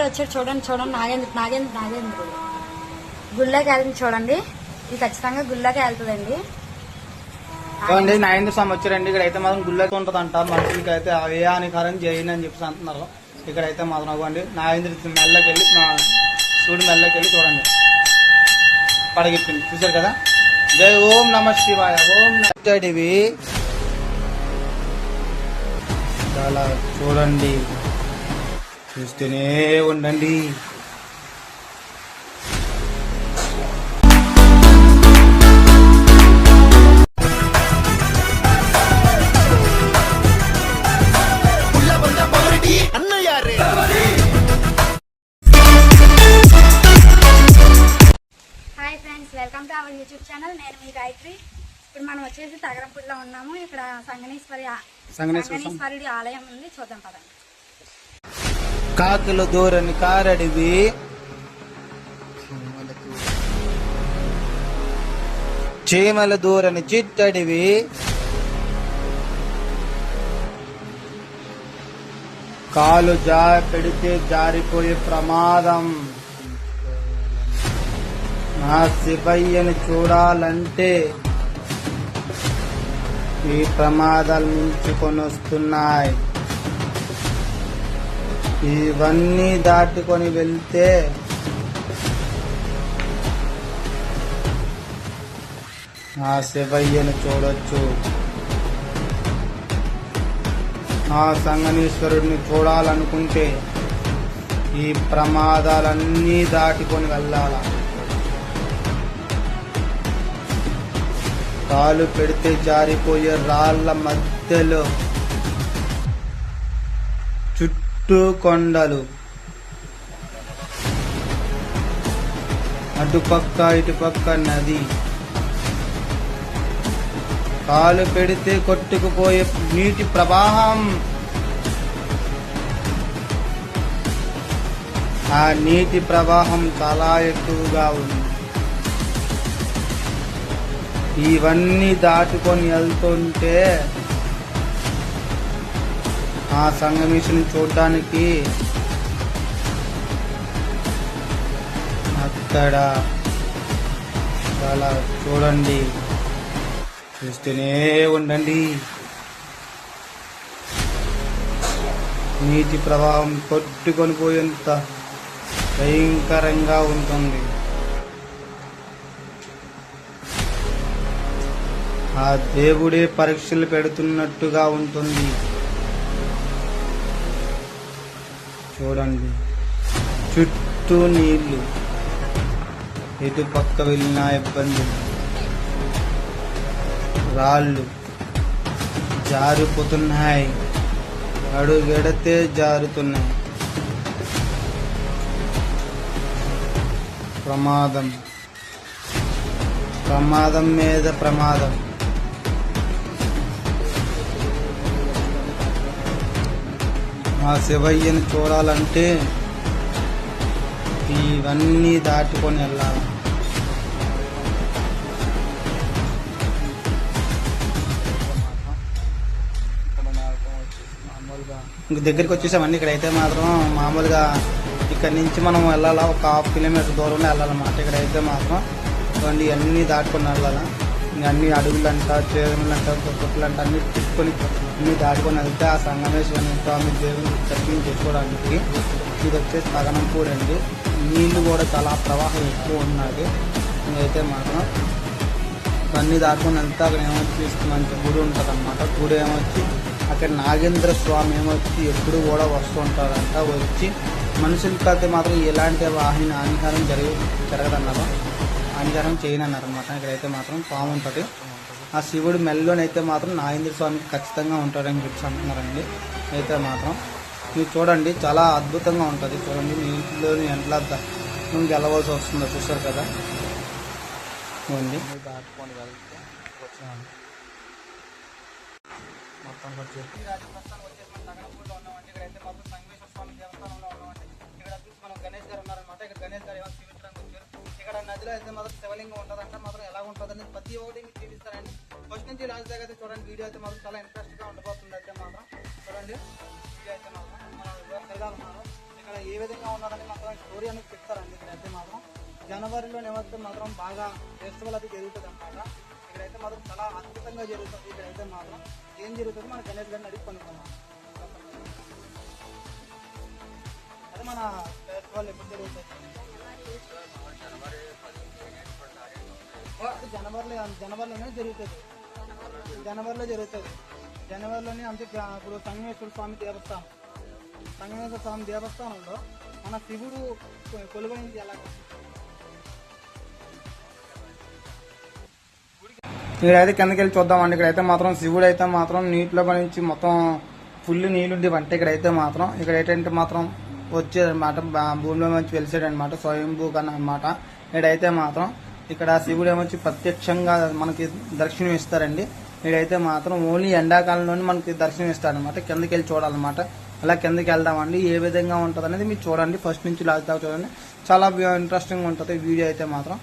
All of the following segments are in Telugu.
నాగేంద్రుడు వచ్చాడు చూడండి చూడండి నాగేంద్ర నాగేంద్ర నాగేంద్రుడు గుళ్ళోకి వెళ్తుంది చూడండి. ఇది ఖచ్చితంగా గుళ్ళోకి వెళ్తుందండి. చూడండి నాగేంద్ర స్వామి వచ్చారండి. ఇక్కడ అయితే మాత్రం గుళ్ళకి ఉంటది అంట మనుషులకి అయితే అవే హానికరం చేయని అని చెప్పేసి అంటున్నారు. ఇక్కడ అయితే మాత్రం అవ్వండి నాగేంద్ర మెల్లకి వెళ్ళి మా మెల్లకి వెళ్ళి చూడండి. పడగిప్పింది చూసారు కదా? జై ఓం నమ శివాయ. ఓం నమవి చాలా చూడండి. చూస్తూనే ఉండండి. Hi friends welcome to our YouTube channel నేను మీ గాయత్రి. ఇప్పుడు మనం వచ్చేసి తగరంపూడిలో ఉన్నాము. ఇక్కడ సంగనేశ్వరి. సంగనేశ్వరుడి ఆలయం ఉంది. చూద్దాం పదండి. కాకులు దూరని కారడివి. చీమల దూరని చిట్టడివి. కాలు జా పెడితే జారిపోయే ప్రమాదం. నా శివయ్యని చూడాలంటే ఈ ప్రమాదాలు మించుకొని వస్తున్నాయి ఇవన్నీ దాటుకొని వెళ్తే ఆ శివయ్యను చూడొచ్చు. ఆ సంగనీశ్వరుడిని చూడాలనుకుంటే ఈ ప్రమాదాలన్నీ దాటుకొని వెళ్ళాల. కాలు పెడితే జారిపోయే రాళ్ళ మధ్యలో చుట్టూ కొండలు అటుపక్క ఇటుపక్క నది. కాలు పెడితే కొట్టుకుపోయే నీటి ప్రవాహం. ఆ నీటి ప్రవాహం చాలా ఎక్కువగా ఉంది. ఇవన్నీ దాటుకొని వెళ్తుంటే ఆ సంగమేశ్వరిని చూడడానికి అక్కడ చాలా చూడండి. చూస్తూనే ఉండండి. నీటి ప్రవాహం కొట్టుకొని పోయేంత భయంకరంగా ఉంటుంది. ఆ దేవుడే పరీక్షలు పెడుతున్నట్టుగా ఉంటుంది. చూడండి. చుట్టూ నీళ్ళు. ఎటు పక్క వెళ్ళినా ఇబ్బంది. రాళ్ళు జారిపోతున్నాయి. అడుగెడితే జారుతున్నాయి. ప్రమాదం. ప్రమాదం మీద ప్రమాదం. ఆ శివయ్యని చూడాలంటే ఇవన్నీ దాటుకొని వెళ్ళాలి. ఇంక దగ్గరికి వచ్చేసామండి. ఇక్కడైతే మాత్రం మామూలుగా ఇక్కడ నుంచి మనం వెళ్ళాలా? ఒక హాఫ్ కిలోమీటర్ దూరంలో వెళ్ళాలన్నమాట. ఇక్కడైతే మాత్రం ఇవన్నీ అన్నీ దాటుకొని వెళ్ళాలా? అన్ని అడవులంట చేరులంట కొట్టులంట అన్ని తిప్పుకొని అన్ని దాటుకొని వెళ్తే ఆ సంగమేశ్వరం స్వామి దేవుని దర్శనం చేసుకోవడానికి ఇది వచ్చేసి తగనంపూడి అండి. నీళ్ళు కూడా చాలా ప్రవాహం ఎక్కువ ఉన్నది. ఇంకైతే మాత్రం ఇవన్నీ దాటుకొని వెళ్తే అక్కడ ఏమొచ్చి మంచి గుడి ఉంటుంది అనమాట గుడి ఏమొచ్చి అక్కడ నాగేంద్ర స్వామి ఏమొచ్చి ఎప్పుడు కూడా వస్తుంటారంట వచ్చి మనుషులకి అయితే మాత్రం ఎలాంటి వాహిని హానికరం జరిగి జరగదన్నారు అంజారం చేయనన్నారు అనమాట ఇక్కడైతే మాత్రం పాము ఉంటుంది ఆ శివుడి మెల్లోనైతే మాత్రం నాగేంద్ర స్వామి ఖచ్చితంగా ఉంటాడని చెప్పి అంటున్నారండి. అయితే మాత్రం మీరు చూడండి చాలా అద్భుతంగా ఉంటుంది. చూడండి నీటిలోని ఎంట్లా నువ్వు వెళ్ళవలసి వస్తుందో చూస్తారు కదా? ఉంది దాటుకొని వెళ్తే మొత్తం అయితే మాత్రం శివలింగం ఉంటుందంట. మాత్రం ఎలా ఉంటుందని ప్రతి ఒక్కటి మీకు చూపిస్తారండి ఫస్ట్ నుంచి లాస్ట్ దాకా అయితే చూడండి. వీడియో అయితే మాత్రం చాలా ఇంట్రెస్ట్గా ఉండబోతుంది అయితే మాత్రం. చూడండి. వీడియో అయితే మాత్రం మనం వెళ్దాం ఇక్కడ ఏ విధంగా ఉన్నారని మాత్రం స్టోరీ అనేది చెప్తారండి ఇక్కడైతే మాత్రం. జనవరిలో నేమైతే మాత్రం బాగా ఫెస్టివల్ అది జరుగుతుంది అనమాట ఇక్కడైతే మాత్రం చాలా అద్భుతంగా జరుగుతుంది. ఇక్కడైతే మాత్రం ఏం జరుగుతుంది మన గణేష్ గారిని అడిగి కొనుక్కున్నాం అదే మన జనవరిలో జనవరిలోనే జరుగుతుంది. జనవరిలో జరుగుతుంది. జనవరిలోనే అంతే ఇప్పుడు సంగమేశ్వర స్వామి దేవస్థానం. సంగమేశ్వర స్వామి దేవస్థానంలో మన శివుడు కొలువైంది ఎలా ఇక్కడైతే కిందకి వెళ్ళి చూద్దామండి. ఇక్కడైతే మాత్రం శివుడు అయితే మాత్రం నీటిలో నుంచి మొత్తం ఫుల్ నీళ్ళుండి అంటే ఇక్కడైతే మాత్రం. ఇక్కడ ఏంటంటే మాత్రం వచ్చేదనమాట భూమిలో నుంచి వెలిసాడనమాట స్వయంభూ కన్నా అనమాట ఇక్కడైతే మాత్రం ఇక్కడ శివుడు ఏమొచ్చి ప్రత్యక్షంగా మనకి దర్శనం ఇస్తారండి. వీడైతే మాత్రం ఓన్లీ ఎండాకాలంలోనే మనకి దర్శనం ఇస్తారనమాట కిందకి వెళ్ళి చూడాలన్నమాట. అలా కిందకి వెళ్దామండి. ఏ విధంగా ఉంటుంది అనేది మీరు చూడండి. ఫస్ట్ నుంచి లాస్ట్ దాకా చూడండి. చాలా ఇంట్రెస్టింగ్ ఉంటుంది వీడియో అయితే మాత్రం.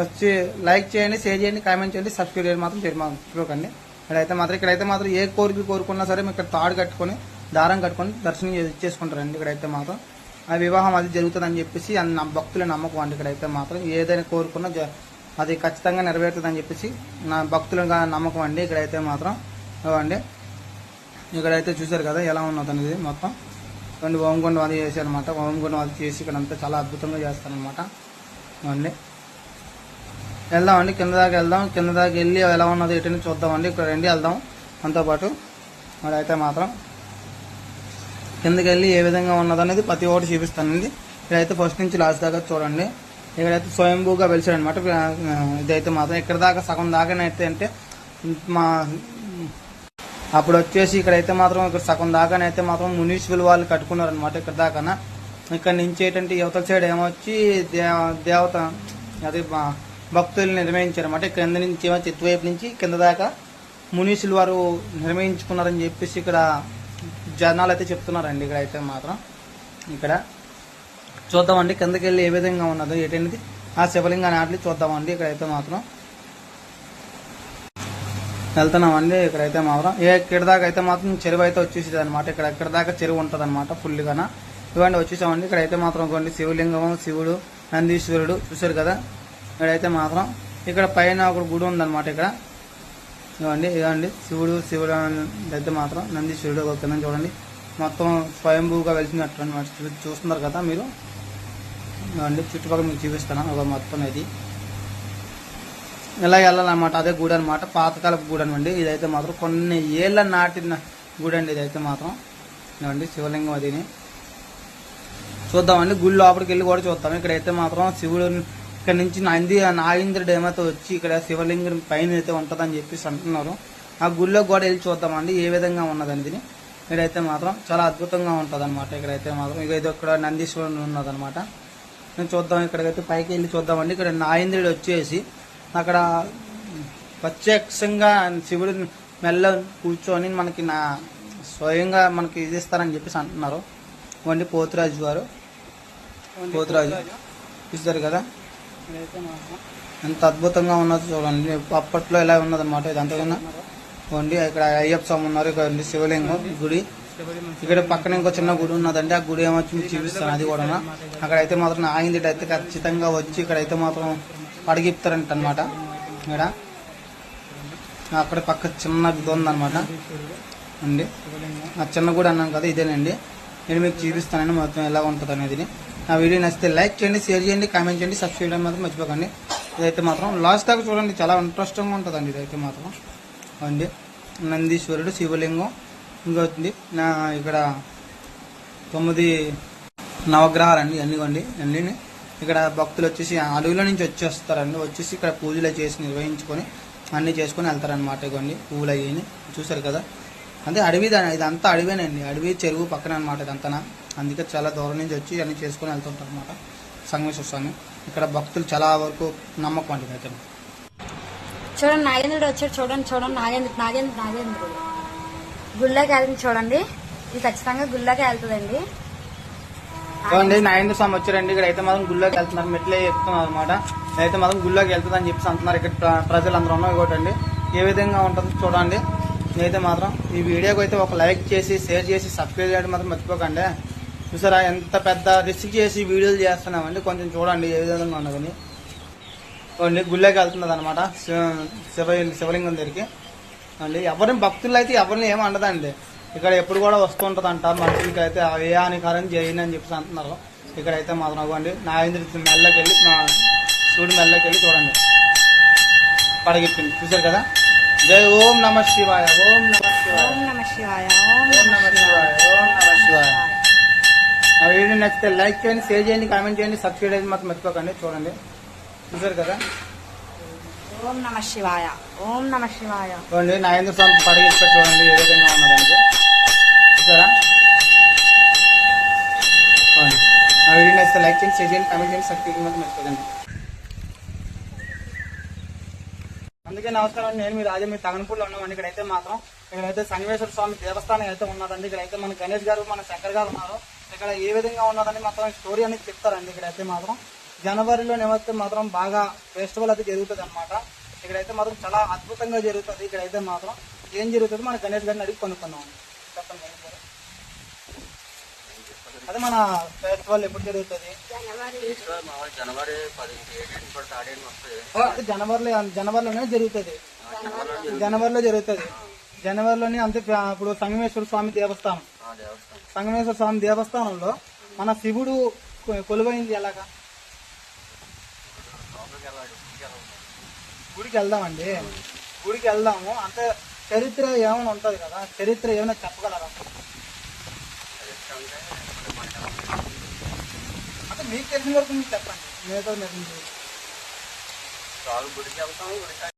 వచ్చి లైక్ చేయండి షేర్ చేయండి కామెంట్ చేయండి సబ్స్క్రైబ్ చేయండి మాత్రం చేయడం మర్చిపోకండి. ఇక్కడైతే మాత్రం ఇక్కడైతే మాత్రం ఏ కోరిక కోరుకున్నా సరే మీకు ఇక్కడ తాడు కట్టుకొని దారం కట్టుకొని దర్శనం చేసుకుంటారండి ఇక్కడైతే మాత్రం. వివాహం అది జరుగుతుందని చెప్పేసి అన్న భక్తుల నమ్మకం అండి ఇక్కడైతే మాత్రం. ఏదైనా కోరుకున్నా జ- అది ఖచ్చితంగా నెరవేరుతుందని చెప్పేసి నా భక్తుల నమ్మకం అండి ఇక్కడైతే మాత్రం. అండి ఇక్కడైతే చూశారు కదా ఎలా ఉన్నది అనేది మొత్తం. రెండు ఓంగుండం అది చేశారనమాట ఓంగుండం అది చేసి ఇక్కడ అంతా చాలా అద్భుతంగా చేస్తారనమాట అండి వెళ్దామండి. కింద దాకా వెళ్దాం. కింద దాకా వెళ్ళి ఎలా ఉన్నది ఎటు చూద్దామండి. ఇక్కడ రండి వెళ్దాం. మనతో పాటు మరి అయితే మాత్రం కిందకి వెళ్ళి ఏ విధంగా ఉన్నదనేది ప్రతి ఒక్కటి చూపిస్తానండి. ఇక్కడైతే ఫస్ట్ నుంచి లాస్ట్ దాకా చూడండి. ఇక్కడైతే స్వయంభూగా వెలిచాడనమాట. ఇదైతే మాత్రం ఇక్కడ దాకా సగం దాకానైతే అంటే మా అప్పుడు వచ్చేసి ఇక్కడైతే మాత్రం ఇక్కడ సగం దాకానైతే మాత్రం మునీశ్వరులు వాళ్ళు కట్టుకున్నారనమాట ఇక్కడ దాకాన. ఇక్కడ నుంచి ఏంటంటే యువతల సైడ్ ఏమొచ్చి దేవత అదే భక్తులు నిర్వహించారనమాట కింద నుంచి ఏమో ఇటువైపు నుంచి కింద దాకా మునీషులు వారు నిర్వహించుకున్నారని చెప్పేసి ఇక్కడ జనాలు అయితే చెప్తున్నారండి ఇక్కడ అయితే మాత్రం. ఇక్కడ చూద్దామండి కిందకి వెళ్ళి ఏ విధంగా ఉన్నదో ఏంటనేది ఆ శివలింగాన్ని ఆటలు చూద్దామండి ఇక్కడైతే మాత్రం. వెళ్తున్నామండి ఇక్కడైతే మాత్రం. ఏ ఇక్కడ దాకా అయితే మాత్రం చెరువు అయితే వచ్చేసేది అనమాట ఇక్కడ ఇక్కడ దాకా చెరువు ఉంటుంది అనమాట ఫుల్గాన ఇవ్వండి వచ్చేసామండి. ఇక్కడైతే మాత్రం కొన్ని శివలింగం శివుడు నందీశ్వరుడు చూసారు కదా? ఇక్కడైతే మాత్రం. ఇక్కడ పైన ఒక గుడి ఉందన్నమాట ఇక్కడ. ఇవ్వండి ఇవ్వండి శివుడు శివుడు అయితే మాత్రం నందీశ్వరుడు ఒక కింద చూడండి. మొత్తం స్వయంభూగా వెళ్తున్నట్టు అనమాట చూస్తున్నారు కదా మీరు? ఇవ్వండి చుట్టుపక్కల మీకు చూపిస్తాను ఒక మొత్తం ఇది. ఇలా వెళ్ళాలన్నమాట. అదే గుడి అనమాట పాతకాలపు గుడి అనమాట ఇదైతే మాత్రం కొన్ని ఏళ్ళ నాటిన గుడి అండి ఇదైతే మాత్రం. ఇదండి శివలింగం అదిని. చూద్దామండి. గుడి లోపలికి వెళ్ళి కూడా చూద్దాం. ఇక్కడైతే మాత్రం శివుడు ఇక్కడ నుంచి నంది నాగేంద్రుడు ఏమైతే వచ్చి ఇక్కడ శివలింగం పైన అయితే ఉంటుందని చెప్పేసి అంటున్నారు. ఆ గుడిలో కూడా వెళ్ళి చూద్దామండి ఏ విధంగా ఉన్నదనేది. ఇక్కడైతే మాత్రం చాలా అద్భుతంగా ఉంటుంది అనమాట ఇక్కడైతే మాత్రం ఇక ఇది ఇక్కడ నందీశ్వరుడు ఉన్నదన్నమాట. నేను చూద్దాం ఇక్కడికైతే పైకి వెళ్ళి చూద్దామండి. ఇక్కడ నాగేంద్రుడు వచ్చేసి అక్కడ ప్రత్యక్షంగా శివుడు మెల్ల కూర్చొని మనకి నా స్వయంగా మనకి ఇది ఇస్తారని చెప్పేసి అంటున్నారు. వండి పోతురాజు గారు. పోతురాజు. చూస్తారు కదా? ఎంత అద్భుతంగా ఉన్నది చూడండి. అప్పట్లో ఇలా ఉన్నదన్నమాట ఇది అంతకన్నా వండి ఇక్కడ అయ్యప్ప స్వామి ఉన్నారు ఇక్కడ శివలింగం గుడి. ఇక్కడ పక్కన ఇంకో చిన్న గుడి ఉన్నదండి. ఆ గుడి ఏమొచ్చి మీకు చూపిస్తాను అది కూడా. అక్కడ అయితే మాత్రం ఆగింది. అయితే ఖచ్చితంగా వచ్చి ఇక్కడ అయితే మాత్రం అడిగిప్తారంట అనమాట ఇక్కడ. అక్కడ పక్క చిన్న ఇది ఉందన్నమాట. అండి. ఆ చిన్న గుడి అన్నాను కదా ఇదేనండి. నేను మీకు చూపిస్తానండి మొత్తం ఎలా ఉంటుంది అనేది ఆ వీడియో నచ్చితే లైక్ చేయండి షేర్ చేయండి కామెంట్ చేయండి సబ్స్క్రైబ్ చేయడం మాత్రం మర్చిపోకండి. ఇదైతే మాత్రం లాస్ట్ దాకా చూడండి చాలా ఇంట్రెస్టింగ్గా ఉంటుందండి ఇదైతే మాత్రం. అండి నందీశ్వరుడు శివలింగం. ఇంకొచ్చింది నా ఇక్కడ తొమ్మిది నవగ్రహాలండి అన్ని కొండి అన్ని ఇక్కడ భక్తులు వచ్చేసి అడవిలో నుంచి వచ్చేస్తారండి. వచ్చేసి ఇక్కడ పూజలు చేసి నిర్వహించుకొని అన్నీ చేసుకొని వెళ్తారనమాట ఇవ్వండి పువ్వులు అయ్యి చూసారు కదా? అంటే అడవి ఇదంతా అడవేనండి. అడవి చెరువు పక్కన అనమాట ఇదంతా అందుకే చాలా దూరం నుంచి వచ్చి అన్ని చేసుకొని వెళ్తుంటారు అనమాట సంగమేశ్వర స్వామి. ఇక్కడ భక్తులు చాలా వరకు నమ్మకం అండి అయితే చూడండి నాగేంద్రుడు వచ్చాడు చూడండి చూడండి నాగేంద్ర నాగేంద్ర నాగేంద్రుడు. గుళ్ళోకి వెళ్తుంది చూడండి. ఇది ఖచ్చితంగా గుళ్ళోకి వెళ్తుందండి. చూడండి నాగేంద్ర స్వామి వచ్చారండి ఇక్కడ అయితే మాత్రం గుళ్ళోకి వెళ్తున్నారు. మెట్లే ఎక్కుతున్నారు అనమాట అయితే మాత్రం గుళ్ళోకి వెళ్తుంది అని చెప్పేసి అంటున్నారు ఇక్కడ ప్ర- ప్రజలందరూ ఉన్నాయి ఇంకోటండి ఏ విధంగా ఉంటుందో చూడండి. నేనైతే మాత్రం ఈ వీడియోకి అయితే ఒక లైక్ చేసి షేర్ చేసి సబ్స్క్రైబ్ చేయడం మాత్రం మర్చిపోకండి. చూసారా ఎంత పెద్ద రిస్క్ చేసి వీడియోలు చేస్తున్నామండి. కొంచెం చూడండి ఏ విధంగా ఉన్నదని. అండి గుళ్ళకి వెళ్తున్నది అనమాట శివ శివలింగం దగ్గరికి. అండి ఎవరిని భక్తులు అయితే ఎవరిని ఏమి అండదండి ఇక్కడ ఎప్పుడు కూడా వస్తూ ఉంటుందంట మనుషులకి అయితే ఏ హానికారం చేయని అని చెప్పేసి అంటున్నారు. ఇక్కడైతే మాత్రం అవ్వండి నాగేంద్ర మెల్లకి వెళ్ళి మా మెల్లకి వెళ్ళి చూడండి. పడగెప్పింది. చూసారు కదా? జై ఓం నమ శివాయ ఓం నమ శివాయ. ఓం నమ శివాయ ఓం నమ శివాయ. ఓం నమ శివాయ. ఆ వీడియో నచ్చితే లైక్ చేయండి షేర్ చేయండి కామెంట్ చేయండి సబ్స్క్రైబ్ చేయండి మాత్రం మర్చిపోకండి చూడండి. చూసారు కదా? ఓం నమ శివాయ ఓం నమ శివాయ. చూడండి నాగేంద్ర స్వామి పడగెత్తి చూడండి ఏ విధంగా ఉన్నదండి చూసారా. ఆ వీడియో నచ్చితే లైక్ చేయండి షేర్ చేయండి కామెంట్ చేయండి సబ్స్క్రైబ్ మాత్రం మర్చిపోకండి. అందుకే నమస్కారం నేను మీ రాజా మీ తగనపూడిలో ఉన్నామండి ఇక్కడైతే మాత్రం ఇక్కడైతే సంగమేశ్వర స్వామి దేవస్థానం అయితే ఉన్నదండి. ఇక్కడైతే మన గణేష్ గారు మన శంకర్ గారు ఉన్నారు. ఇక్కడ ఏ విధంగా ఉన్నదని మాత్రం స్టోరీ అనేది చెప్తారండి. ఇక్కడైతే మాత్రం జనవరిలో నేమైతే మాత్రం బాగా ఫెస్టివల్ అయితే జరుగుతుంది అనమాట ఇక్కడైతే మాత్రం చాలా అద్భుతంగా జరుగుతుంది. ఇక్కడైతే మాత్రం ఏం జరుగుతుంది? మన గణేష్ గారిని అడిగి కొనుక్కున్నాం చెప్పండి గణేష్ గారు అదే మన ఫెస్టివల్ ఎప్పుడు జరుగుతుంది? జనవరి జనవరిలో జనవరిలోనే జరుగుతుంది. జనవరిలో జరుగుతుంది. జనవరిలోనే అంతే ఇప్పుడు సంగమేశ్వర స్వామి దేవస్థానం. సంగమేశ్వర స్వామి దేవస్థానంలో మన శివుడు కొలువైంది ఎలాగా? గుడికి వెళ్దామండి. గుడికి వెళ్దాము. అంటే చరిత్ర ఏమైనా ఉంటుంది కదా? చరిత్ర ఏమైనా చెప్పగలరా? అంటే మీకు తెలిసిన వరకు మీకు చెప్పండి. మిగతా గుడికి వెళ్తాం గుడికి